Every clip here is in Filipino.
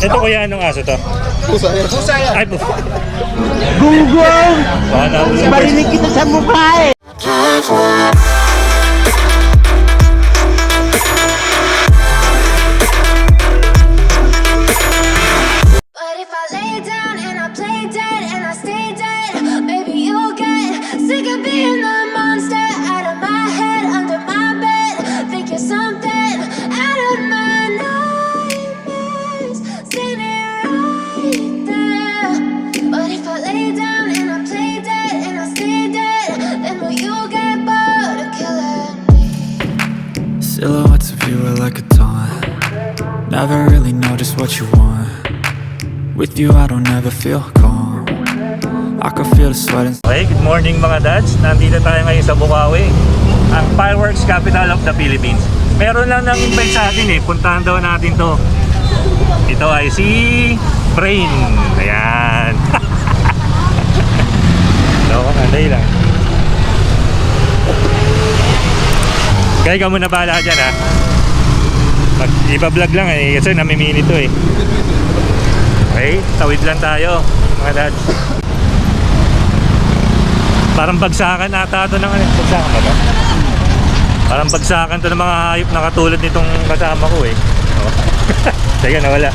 Ito kuya, anong aso to? Pusa yan. Pusa yan. Ay, bu- Gunggong! Barinig kita sa mukha eh! What you want. With you, I don't ever feel calm. I can feel the sweat Okay, good morning mga dads. Nandito tayo ngayon sa Bukawi, ang fireworks capital of the Philippines. Meron lang nang invite sa atin eh, puntahan daw natin to. Ito ay si Brain. Ayan. Loko ka, dahil lang. Kaya ka muna bahala dyan ha. Pag iba-vlog lang eh, kasi namimili to eh. Okay, tawid lang tayo mga dads. Parang bagsakan ata ito ng ano. Bagsakan ba ba? Parang bagsakan to ng mga hayop na katulad nitong kasama ko eh. Oh. Teka, nawala.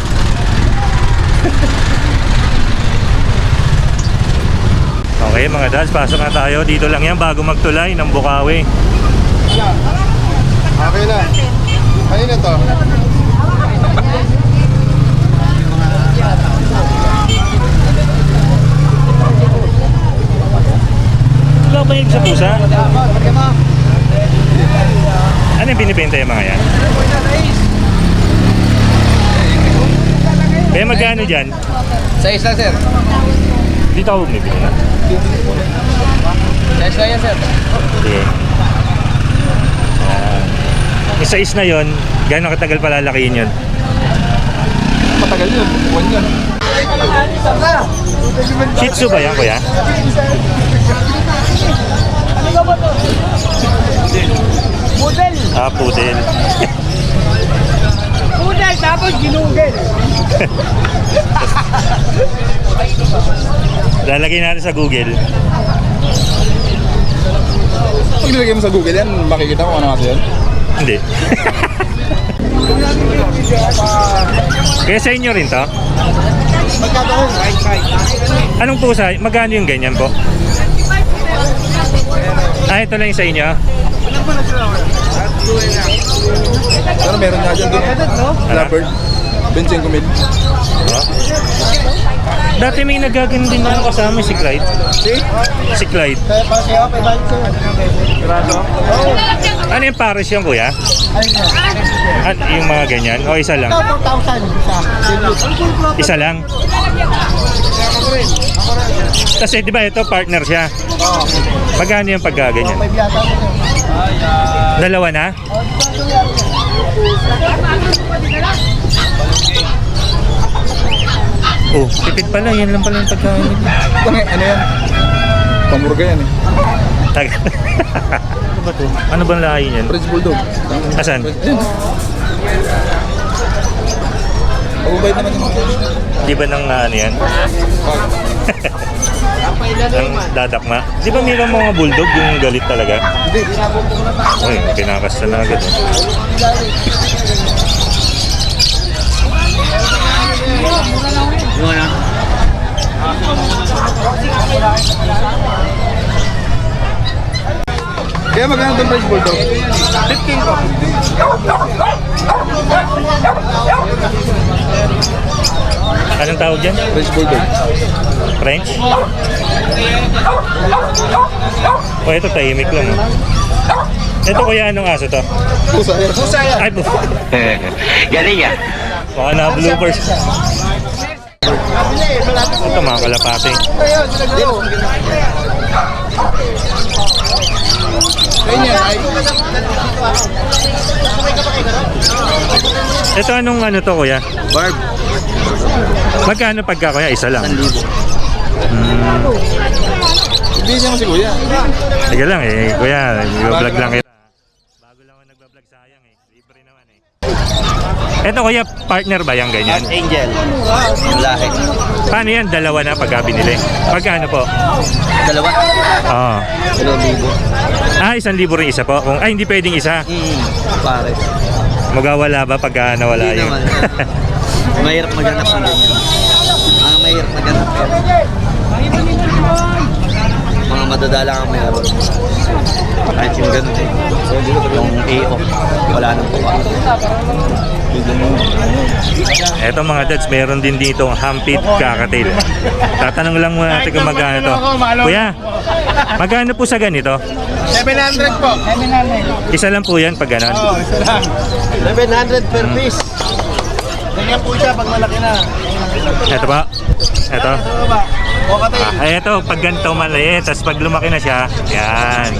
okay mga dads, pasok na tayo. Dito lang yan bago magtulay ng Bukawi. Okay na. Kanina to. Wala ba yung sa pusa? Ano yung binibenta yung mga yan? Kaya magkano dyan? Size lang, sir. Dito ako bumibili na. Size lang yan, sir. Sige. Ayan. Yung size na yon, gano'ng katagal palalakihin yun? Matagal yun. Buwan yun. Shih Tzu ba yan, kuya? Pudel! Ah, poodle. Pudel tapos ginugel! Lalagay natin sa Google. Pag nilagay mo sa Google yan, makikita mo ano kasi yan. Hindi. Kaya sa inyo rin to? Magkakaroon, right side. Anong pusa? Magkano yung ganyan po? Ah, ito lang yung sa inyo? Pero meron nga dyan doon. Leopard. Benching kumil. Oh. Dati may nagagan din na kasama si Clyde. See? Si Clyde. Kaya pa siya, kay balik sa'yo. Grado. Ano yung pares yung kuya? At yung mga ganyan? O isa lang? Ito, 4,000 isa. Isa lang? Kasi di ba ito partner siya? Magkano yung pagkaganyan? Dalawa na? Oh, tipid pala. Yan lang pala yung pagkain. Ano yan? Pamurga yan eh. Tag. ano ba to? Ano bang lahi niyan? French Bulldog. Asan? Ayun. Mababait naman yung Di ba nang uh, ano yan? Ang dadakma? Di ba mayroong mga bulldog yung galit talaga? Hindi. Uy, pinakas na agad. Eh. Kaya magkano itong French Bulldog? 15 ko. Anong tawag dyan? French Bulldog. French? O, ito tahimik lang. Oh. Ito kuya, anong aso to? Pusa yan. Pusa yan. Ay, bu- Galing yan! baka na bloopers. Ito mga kalapate. Ito anong ano to kuya? Barb. Magkano pagka kuya? Isa lang. Hindi niya mo si Kuya. Sige lang eh, kuya, i-vlog lang kita. Ito kuya, partner ba yung ganyan? Angel. Yung lahi. Paano yan? Dalawa na pagka binili. Magkano po? Dalawa. Oo. Dalawang libo. Ah, isang libo rin isa po. Kung, ay, hindi pwedeng isa. Hmm. Pare. Magawala ba pagka nawala Hindi yun? naman. mahirap maghanap ng ganyan. Ang mahirap maghanap yan. Madadala ang mayroon. Kahit yung ganun eh. Yung AO. Wala nang tuwa. Eto mga dads, meron din dito ang hampit kakatil. Tatanong lang muna natin kung magkano to. Kuya, magkano po sa ganito? 700 po. Isa lang po yan pag ganon. 700 per piece. Ganyan po siya pag malaki na. Ito ba? Ito. Ano ba? Ah, ito, pag ganito maliit, tapos pag lumaki na siya, yan.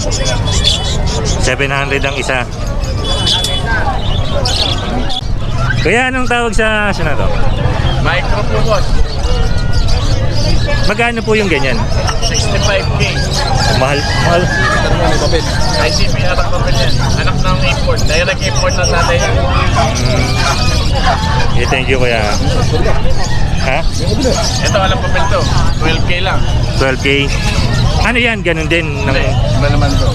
700 ang isa. Kuya, anong tawag sa na to? Micro po boss. Magkano po yung ganyan? 65k. Mahal, mahal. ICP anak ko yan. Anak ng import. Direct import ng tatay. Eh, thank you kuya. Ha? Ito alam papel to. 12k lang. 12K. Ano yan? Ganun din. Ng, Iba naman to.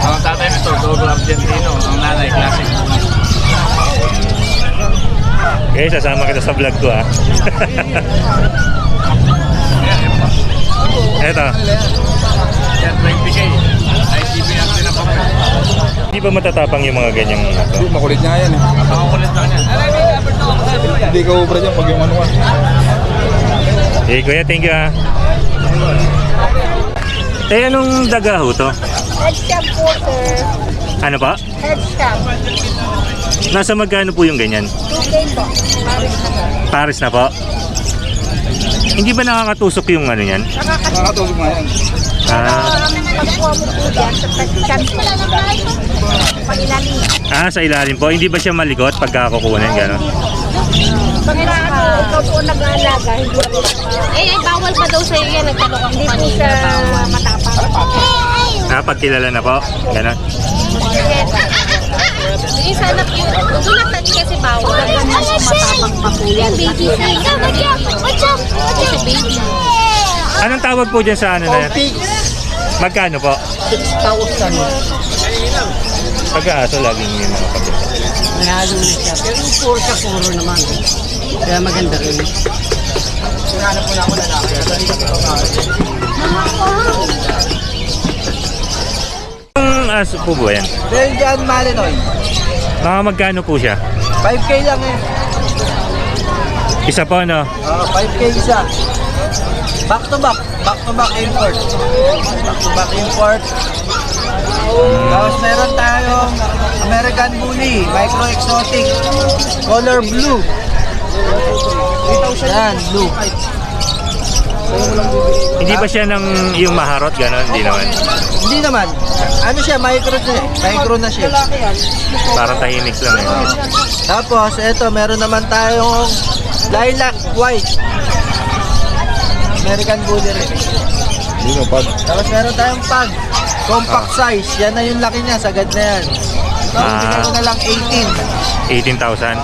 Ang tatay nito, Dogo Argentino. Ang nanay, classic. okay, sasama kita sa vlog ko ah. Eto, Yan, 20k. ICP ang pinapapel. hindi ba matatapang yung mga ganyang ito? Hindi, makulit nga yan eh. Ang kulit lang yan. Hindi ka ubra dyan pag yung ano ka. Eh, kuya, thank you ah. Eh, anong daga ho to? Headcam po, sir. Ano pa? Headcam. Nasa magkano po yung ganyan? 2K po. Paris na po. Paris na po? Hindi ba nakakatusok yung ano yan? Nakakatulog nga yan. Ah, pagkuha mo po dyan sa headcam. Pag-ilalim. ah, sa ilalim po. Hindi ba siya malikot pagka kukunin? Gano'n? Pag naano, ikaw po nag-aalaga, hindi po Eh, ay, bawal pa daw sa'yo yan. Nagtanong ako hindi po kanina. siya Bawal. matapang. Ah, pag kilala na po? Gano'n? Sige, sana po. Doon na touch kasi bawal. Pa po yan. Baby baby. Anong tawag po dyan sa ano na yan? Magkano po? 6,000. Pagka-aso laging may mga kapit. Lalo na siya. Pero puro siya, puro naman. Kaya maganda rin. Ang aso po ba yan? Belgian Malinois. Mga magkano po siya? 5k lang eh. Isa po, no? Ah, 5k isa. Back to back. Back to back import. Back to back import. Tapos meron tayong American Bully, Micro Exotic, color blue. Yan, blue. Hindi ba siya ng yung maharot, gano'n? Hindi naman. Hindi naman. Ano siya, micro siya. eh. Micro na siya. Parang tahimik lang eh. Tapos, eto, meron naman tayong lilac white. American Bully rin. Hindi mo, pag. Tapos meron tayong pag. Compact size. Yan na yung laki niya. Sagad na yan. So, Ah. bigyan ko na lang 18. 18,000.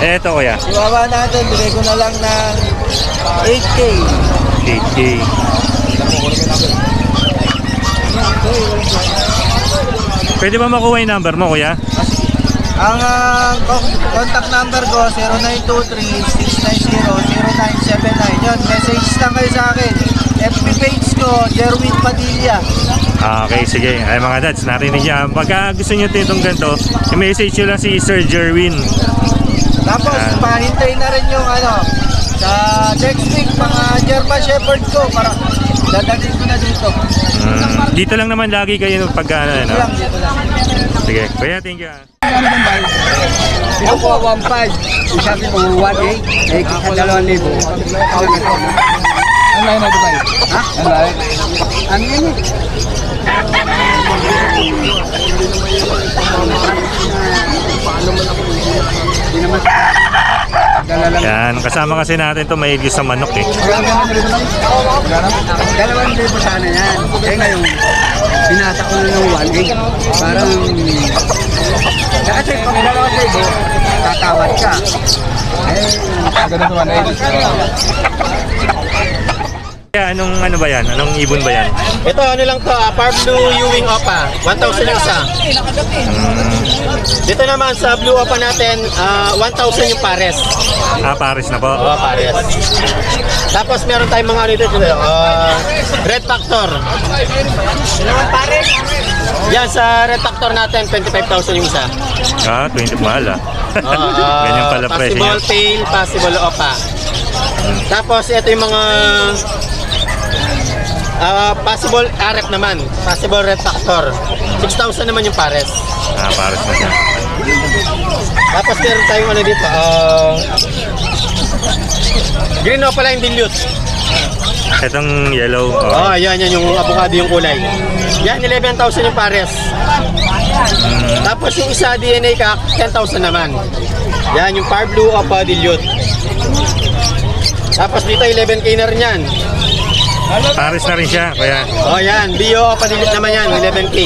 Eto kuya, Iwawa natin. Bigay ko na lang ng 8K. 8K. Pwede ba makuha yung number mo kuya? Ang con- contact number ko 0923-690-0979. Yun, message lang kayo sa akin. FB page ko, Jerwin Padilla. Ah, Okay, sige. Ay mga dads, narinig niya. Pagka gusto niyo itong ganito, i-message nyo lang si Sir Jerwin. Tapos, Yan. pahintay na rin yung ano, sa next week, mga German Shepherd ko para dadalhin ko na dito. Mm, dito lang naman lagi kayo pagka ano, ano. Dito lang, dito lang. Sige, kuya, thank you. Ah. Ito po, 1.5. Isa po, 1.8. Eh, sa 2,000. Ang layo na ito tayo. Ha? Ang layo. Ano yun eh? Yan, kasama kasi natin to may sa manok eh. Dalawang libo sana yan. Eh ngayon, binasa ko na ng 1.8. Parang... Kasi pag dalawang libo, tatawad ka. Eh, Ganun naman eh. Kaya anong ano ba yan? Anong ibon ba yan? Ito ano lang to, uh, Par Blue Ewing Opa. 1,000 yung isa. Dito naman sa Blue Opa natin, ah, 1,000 yung pares. Ah, Paris na po. Oo, pares. Tapos meron tayong mga ano dito, ah, Red Factor. Yan, sa Red Factor natin, 25,000 yung isa. Ah, 20 mahal ah. Ah, Ganyan pala presyo niya. Possible tail, possible opa. Tapos ito yung mga ah, possible RF naman. Possible red factor. 6,000 naman yung pares. Ah, Paris na siya. Tapos meron tayong ano dito. ah, green yung dilute. Itong yellow. Oh, Oh. yan, yan yung avocado yung kulay. Yan, 11,000 yung pares. Tapos yung isa DNA ka, 10,000 naman. Yan, yung Par Blue uh, Dilute. Tapos dito, 11K na rin yan. Paris na rin siya, kuya. Oh, yan. Bio of Dilute naman yan, 11K.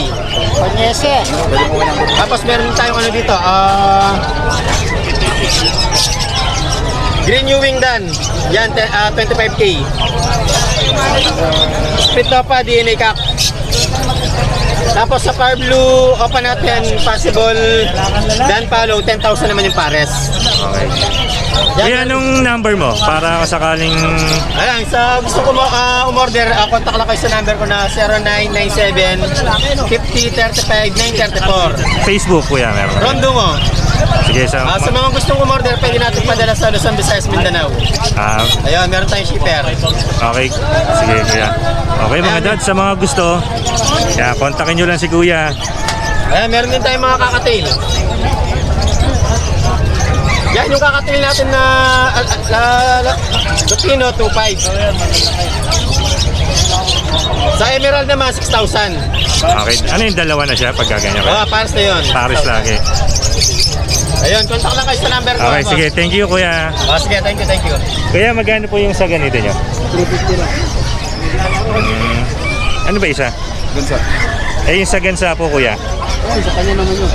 Tapos meron tayong ano dito, ah... Green Ewing Dan. Yan, te- ah, 25K. Split Opa, DNA Cup. Tapos sa Par Blue, Opa natin, possible Dan Palo, 10,000 naman yung pares. Okay. Kuya, anong number mo? Para sakaling... Ayan, sa gusto ko mo ah, umorder, uh, contact lang kayo sa number ko na 0997 5035 934. Facebook, kuya, meron. Rondo mo. Sige, sa... Ah, sa mga gustong umorder, pwede natin padala sa Luzon, Visayas, Mindanao. Ah, Ayun, meron tayong shipper. okay. Sige, kuya. Okay, mga dad, sa mga gusto, kaya kontakin nyo lang si kuya. Ayan, meron din tayong mga kakatail. Yan, yung kakatail natin na Lupino, 2.5. Sa Emerald naman, 6,000. Okay, ano yung dalawa na siya pag gaganyan Ah, ka? pares na yun. Paris lagi. Ayun, contact lang kayo sa number ko. Okay, boss. sige, thank you kuya. Ah, sige, thank you, thank you. Kuya, magkano po yung sa ganito nyo? 350 lang. Mm, ano ba isa? Gansa. Eh, yung sa gansa po, kuya. Ayun, sa kanya naman yun.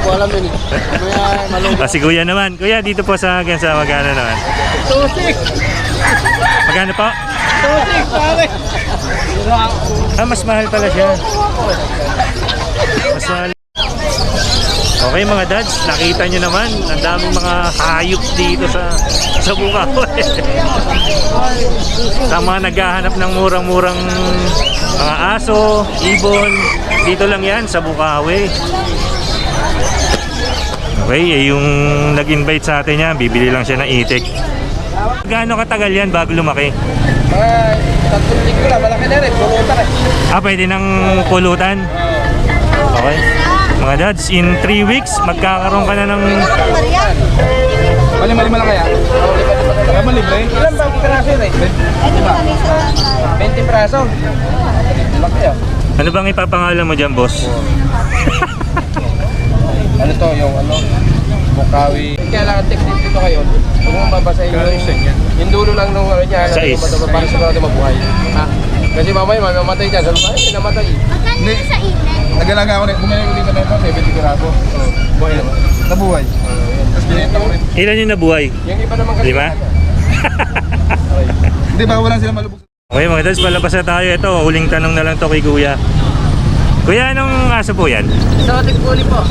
Ko alam yun eh. Maya malungkot. Ah, si kuya naman. Kuya, dito po sa gansa, magkano naman? Tusik! Magkano po? Tusik, pare! Ah, mas mahal pala siya. Mas mahal. Okay mga dads, nakita nyo naman, ang daming mga hayop dito sa sa Bukawi. sa mga naghahanap ng murang-murang mga aso, ibon, dito lang yan sa Bukawi. Okay, eh, yung nag-invite sa atin yan, bibili lang siya ng itik. Gaano katagal yan bago lumaki? Ay, tatlong linggo na, malaki na rin. Pulutan eh. Ah, pwede ng pulutan. Okay. Mga dads, in 3 weeks, magkakaroon ka na ng... Mali, mali, mali kaya? Kaya mali, libre? Ilan ba ang piraso yun eh? 20 piraso. Laki ah. Ano bang ipapangalan mo dyan, boss? Ano to, yung ano? Bukawi. Kailangan technique dito ngayon. Kung mo babasahin yung, yung dulo lang nung ano niya, Sa is. ano, para sigurado mabuhay. Ha? Kasi mamaya mamamatay dyan. Sabi ko, ay, pinamatay. Hindi. Nagalaga ako, bumili ko dito na ito, 70 piraso. Buhay naman. Nabuhay. Tapos binenta ko rin. Ilan yung nabuhay? Yung iba naman kasi. Lima? Hindi ba wala silang malubog? Okay mga dads, palabas na tayo. Ito, huling tanong na lang to kay Kuya. Kuya, anong aso po yan? Exotic bully po.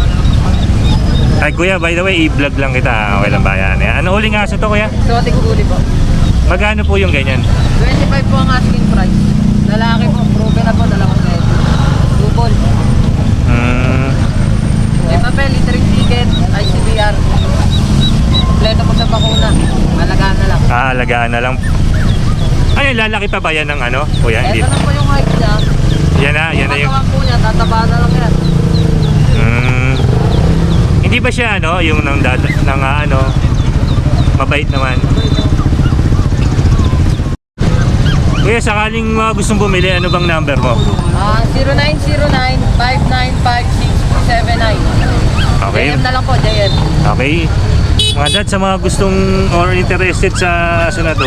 Ay, Kuya, by the way, i-vlog lang kita. Okay lang ba yan? Ano huling aso to, Kuya? Exotic bully po. Magkano po yung ganyan? 25 po ang asking price. Lalaki po, proven na po, dalawang beses. Double. Hmm, May papel, littering ticket, ICBR. Kompleto po sa bakuna. Malagaan na lang. aalagaan na lang. Ay, lalaki pa ba yan ng ano? Kuya, hindi. Ito na po yung height niya. Yan na, yan na yung... Katawan po niya, tataba na lang yan. Hindi ba siya ano, yung nang dad nang ah, ano mabait naman. Kuya, sakaling mga gustong bumili, ano bang number mo? Ah, 0909-595-6279. Okay. JM na lang po, JM. Okay. Mga dad, sa mga gustong or interested sa sa na to,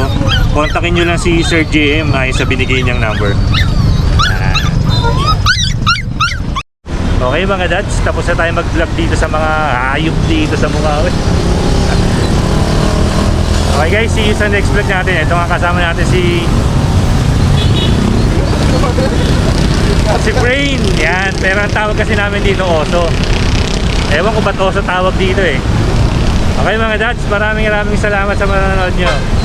kontakin nyo lang si Sir JM ay sa binigay niyang number. Okay mga dads, tapos na tayo mag-vlog dito sa mga hayop dito sa Bukawi. Okay guys, see you sa next vlog natin. Ito nga kasama natin si si Brain. Yan, pero ang tawag kasi namin dito Oso. Ewan ko ba't Oso tawag dito eh. Okay mga dads, maraming maraming salamat sa manonood nyo.